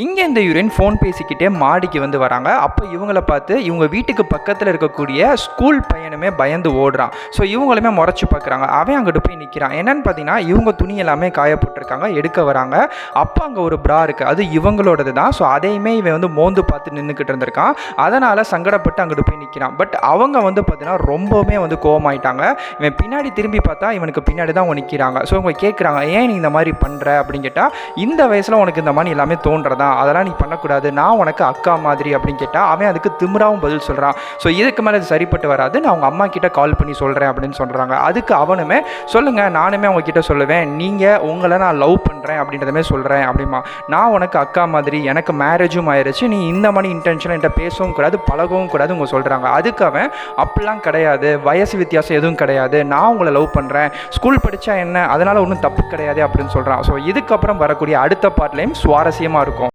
இங்கே இந்த urine phone பேசிக்கிட்டே மாடிக்கு வந்து வராங்க. அப்போ இவங்கள பார்த்து இவங்க வீட்டுக்கு பக்கத்தில் இருக்கக்கூடிய ஸ்கூல் பையனுமே பயந்து ஓடுறான். ஸோ இவங்களுமே முறைச்சி பார்க்குறாங்க அவன் அங்கிட்டு போய் நிற்கிறான் என்னன்னு பார்த்தீங்கன்னா இவங்க துணி எல்லாமே காயப்பட்டிருக்காங்க எடுக்க வராங்க. அப்போ அங்கே ஒரு ப்ரா இருக்குது அது இவங்களோடது தான். ஸோ அதையுமே இவன் வந்து மோந்து பார்த்து நின்றுக்கிட்டு இருந்திருக்கான். அதனால் சங்கடப்பட்டு அங்கிட்டு போய் நிற்கிறான் பட் அவங்க வந்து பார்த்தீங்கன்னா ரொம்பவுமே வந்து கோவமாயிட்டாங்க. இவன் பின்னாடி திரும்பி பார்த்தா இவனுக்கு பின்னாடி தான் அவங்க நிற்கிறாங்க ஸோ இவங்க கேட்குறாங்க ஏன் நீ இந்த மாதிரி பண்ணுற அப்படின்னு கேட்டால் இந்த வயசில் உனக்கு இந்த மாதிரி எல்லாமே தோன்றதா? அதெல்லாம் நீ பண்ணக்கூடாது. நான் உனக்கு அக்கா மாதிரி அப்படின்னு கேட்டால் அவன் அதுக்கு திமிராவும் பதில் சொல்கிறான் ஸோ இதுக்கு மேலே இது சரிப்பட்டு வராது. நான் அவங்க அம்மா கிட்ட கால் பண்ணி சொல்கிறேன் அப்படின்னு சொல்கிறாங்க அதுக்கு அவனுமே சொல்லுங்கள் நானுமே அவங்க கிட்ட சொல்லுவேன். நீங்கள் உங்களை நான் லவ் பண்ணுறேன் அப்படின்றதுமே சொல்கிறேன் அப்படிமா நான் உனக்கு அக்கா மாதிரி எனக்கு மேரேஜும் ஆயிடுச்சு நீ இந்த மாதிரி இன்டென்ஷன் என்கிட்ட பேசவும் கூடாது பழகவும் கூடாது உங்க சொல்கிறாங்க அதுக்கு அவன் அப்படிலாம் கிடையாது. வயசு வித்தியாசம் எதுவும் கிடையாது. நான் உங்களை லவ் பண்ணுறேன் ஸ்கூல் படித்தா என்ன? அதனால் ஒன்றும் தப்பு கிடையாது அப்படின்னு சொல்கிறான் ஸோ இதுக்கப்புறம் வரக்கூடிய அடுத்த பார்ட்லேயும் சுவாரஸ்யமாக இருக்கும்.